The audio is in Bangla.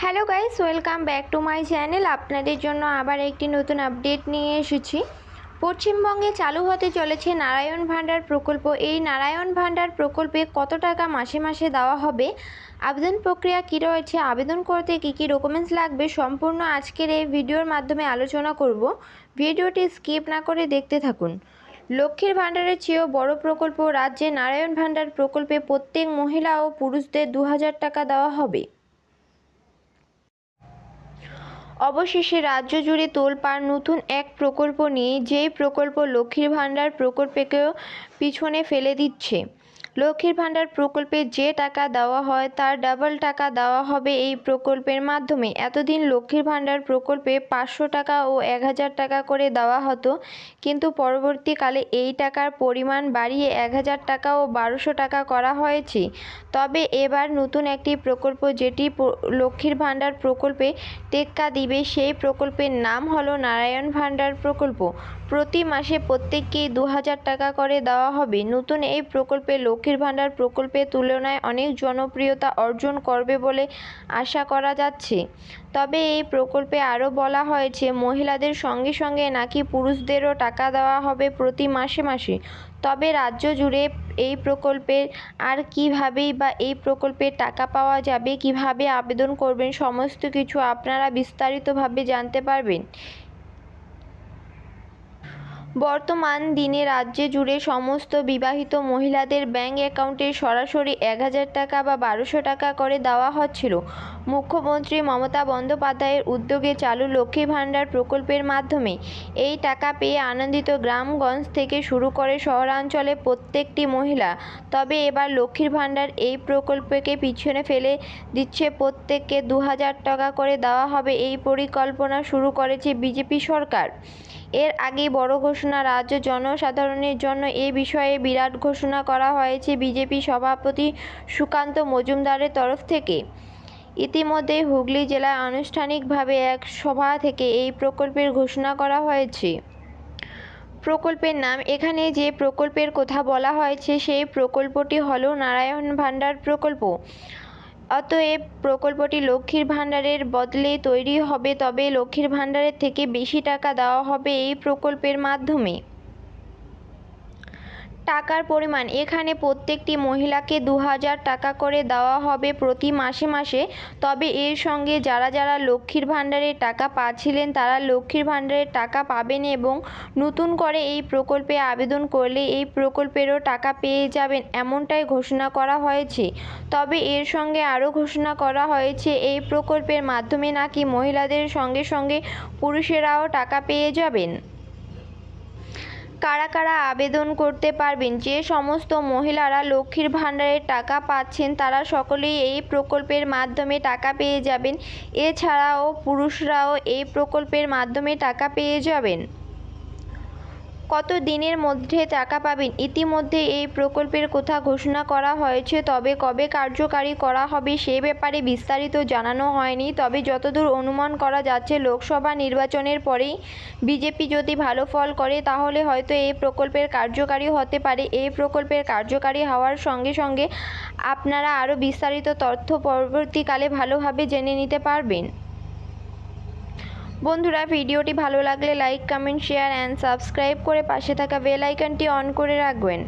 Hello guys welcome back to my channel আপনাদের জন্য আবার একটি নতুন আপডেট নিয়ে এসেছি। পশ্চিমবঙ্গে চালু হতে চলেছে নারায়ণ ভাণ্ডার প্রকল্প। এই নারায়ণ ভাণ্ডার প্রকল্পে কত টাকা মাসে মাসে দেওয়া হবে? আবেদন প্রক্রিয়া কী রয়েছে? আবেদন করতে কী কী ডকুমেন্টস লাগবে? সম্পূর্ণ আজকের এই ভিডিওর মাধ্যমে আলোচনা করব। ভিডিওটি স্কিপ না করে দেখতে থাকুন। লক্ষ্মীর ভাণ্ডারের চেয়েও বড় প্রকল্প রাজ্যে নারায়ণ ভাণ্ডার প্রকল্পে প্রত্যেক মহিলা ও পুরুষদের দু হাজার টাকা দেওয়া হবে। অবশেষে রাজ্য জুড়ে তোলপাড় নতুন এক প্রকল্প নিয়ে যেই প্রকল্প লক্ষ্মীর ভাণ্ডার প্রকল্পকেও পিছনে ফেলে দিচ্ছে। লক্ষ্মীর ভাণ্ডার প্রকল্পে যে টাকা দেওয়া হয় তার ডাবল টাকা দেওয়া হবে এই প্রকল্পের মাধ্যমে। এতদিন লক্ষ্মীর ভাণ্ডার প্রকল্পে পাঁচশো টাকা ও এক হাজার টাকা করে দেওয়া হতো, কিন্তু পরবর্তীকালে এই টাকার পরিমাণ বাড়িয়ে এক হাজার টাকা ও বারোশো টাকা করা হয়েছে। তবে এবার নতুন একটি প্রকল্প যেটি লক্ষ্মীর ভাণ্ডার প্রকল্পে টেক্কা দিবে, সেই প্রকল্পের নাম হলো নারায়ণ ভাণ্ডার প্রকল্প। প্রতি মাসে প্রত্যেককেই দু হাজার টাকা করে দেওয়া হবে। নতুন এই প্রকল্পে লক্ষ্মীর ভাণ্ডার প্রকল্পের তুলনায় অনেক জনপ্রিয়তা অর্জন করবে বলে আশা করা যাচ্ছে। তবে এই প্রকল্পে আরও বলা হয়েছে মহিলাদের সঙ্গে সঙ্গে নাকি পুরুষদেরও টাকা দেওয়া হবে প্রতি মাসে মাসে। তবে রাজ্য জুড়ে এই প্রকল্পের আর কীভাবেই বা এই প্রকল্পের টাকা পাওয়া যাবে, কীভাবে আবেদন করবেন, সমস্ত কিছু আপনারা বিস্তারিতভাবে জানতে পারবেন। বর্তমান দিনে রাজ্যে জুড়ে সমস্ত বিবাহিত মহিলাদের ব্যাঙ্ক অ্যাকাউন্টে সরাসরি এক হাজার টাকা বা বারোশো টাকা করে দেওয়া হচ্ছিল। মুখ্যমন্ত্রী মমতা বন্দ্যোপাধ্যায়ের উদ্যোগে চালু লক্ষ্মী ভাণ্ডার প্রকল্পের মাধ্যমে এই টাকা পেয়ে আনন্দিত গ্রামগঞ্জ থেকে শুরু করে শহরাঞ্চলে প্রত্যেকটি মহিলা। তবে এবার লক্ষ্মীর ভাণ্ডার এই প্রকল্পকে পিছনে ফেলে দিচ্ছে প্রত্যেককে দু হাজার টাকা করে দেওয়া হবে এই পরিকল্পনা শুরু করেছে বিজেপি সরকার। এর আগেই বড় ঘোষণা, রাজ্য জনসাধারণের জন্য এ বিষয়ে বিরাট ঘোষণা করা হয়েছে বিজেপি সভাপতি সুকান্ত মজুমদারের তরফ থেকে। ইতিমধ্যে হুগলি জেলায় আনুষ্ঠানিকভাবে এক সভা থেকে এই প্রকল্পের ঘোষণা করা হয়েছে। প্রকল্পের নাম এখানে যে প্রকল্পের কথা বলা হয়েছে, সেই প্রকল্পটি হল নারায়ণ ভাণ্ডার প্রকল্প। অতএব প্রকল্পটি লক্ষ্মীর ভাণ্ডারের বদলে তৈরি হবে, তবে লক্ষ্মীর ভাণ্ডারের থেকে বেশি টাকা দেওয়া হবে এই প্রকল্পের মাধ্যমে। টাকার পরিমাণ। এখানে প্রত্যেকটি মহিলাকে দু হাজার টাকা করে দেওয়া হবে প্রতি মাসে মাসে। তবে এর সঙ্গে যারা যারা লক্ষ্মীর ভাণ্ডারের টাকা পাচ্ছিলেন, তারা লক্ষ্মীর ভাণ্ডারের টাকা পাবেন এবং নতুন করে এই প্রকল্পে আবেদন করলে এই প্রকল্পেরও টাকা পেয়ে যাবেন এমনটাই ঘোষণা করা হয়েছে। তবে এর সঙ্গে আরও ঘোষণা করা হয়েছে, এই প্রকল্পের মাধ্যমে নাকি মহিলাদের সঙ্গে সঙ্গে পুরুষেরাও টাকা পেয়ে যাবেন। কারা কারা আবেদন করতে পারবেন? যে সমস্ত মহিলারা লক্ষ্মীর ভাণ্ডারের টাকা পাচ্ছেন, তারা সকলেই এই প্রকল্পের মাধ্যমে টাকা পেয়ে যাবেন। এছাড়াও পুরুষরাও এই প্রকল্পের মাধ্যমে টাকা পেয়ে যাবেন। কত দিনের মধ্যে টাকা পাবেন? ইতিমধ্যে এই প্রকল্পের কথা ঘোষণা করা হয়েছে, তবে কবে কার্যকারী করা হবে সে ব্যাপারে বিস্তারিত জানানো হয়নি। তবে যতদূর অনুমান করা যাচ্ছে, লোকসভা নির্বাচনের পরেই বিজেপি যদি ভালো ফল করে, তাহলে হয়তো এই প্রকল্পের কার্যকারী হতে পারে। এই প্রকল্পের কার্যকারী হওয়ার সঙ্গে সঙ্গে আপনারা আরও বিস্তারিত তথ্য পরবর্তীকালে ভালোভাবে জেনে নিতে পারবেন। বন্ধুরা, ভিডিওটি ভালো লাগলে like comment share and subscribe করে পাশে থাকা বেল আইকনটি অন করে রাখবেন।